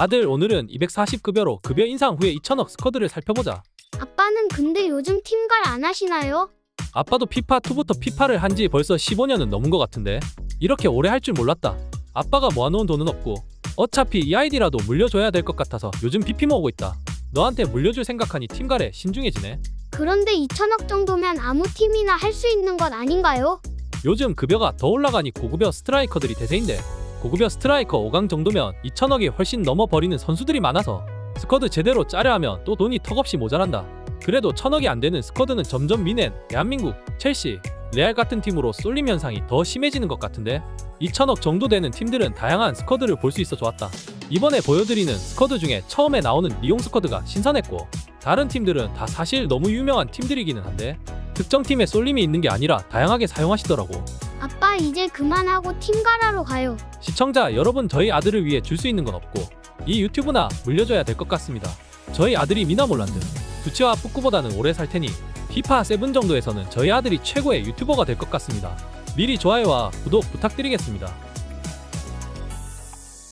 아들 오늘은 240급여로 급여 인상 후에 2천억 스쿼드를 살펴보자. 아빠는 근데 요즘 팀갈 안 하시나요? 아빠도 피파 2부터 피파를 한 지 벌써 15년은 넘은 것 같은데 이렇게 오래 할 줄 몰랐다. 아빠가 모아놓은 돈은 없고 어차피 이 아이디라도 물려줘야 될 것 같아서 요즘 BP 모으고 있다. 너한테 물려줄 생각하니 팀갈에 신중해지네. 그런데 2천억 정도면 아무 팀이나 할 수 있는 것 아닌가요? 요즘 급여가 더 올라가니 고급여 스트라이커들이 대세인데 고급여 스트라이커 5강 정도면 2천억이 훨씬 넘어 버리는 선수들이 많아서 스쿼드 제대로 짜려 하면 또 돈이 턱없이 모자란다. 그래도 천억이 안 되는 스쿼드는 점점 미넨, 대한민국, 첼시, 레알 같은 팀으로 쏠림 현상이 더 심해지는 것 같은데 2천억 정도 되는 팀들은 다양한 스쿼드를 볼 수 있어 좋았다. 이번에 보여드리는 스쿼드 중에 처음에 나오는 리용 스쿼드가 신선했고 다른 팀들은 다 사실 너무 유명한 팀들이기는 한데 특정 팀에 쏠림이 있는 게 아니라 다양하게 사용하시더라고. 아빠 이제 그만하고 팀갈하러 가요. 시청자 여러분 저희 아들을 위해 줄 수 있는 건 없고 이 유튜브나 물려줘야 될 것 같습니다. 저희 아들이 미나몰란드 두치와 뿌꾸보다는 오래 살 테니 피파 7 정도에서는 저희 아들이 최고의 유튜버가 될 것 같습니다. 미리 좋아요와 구독 부탁드리겠습니다.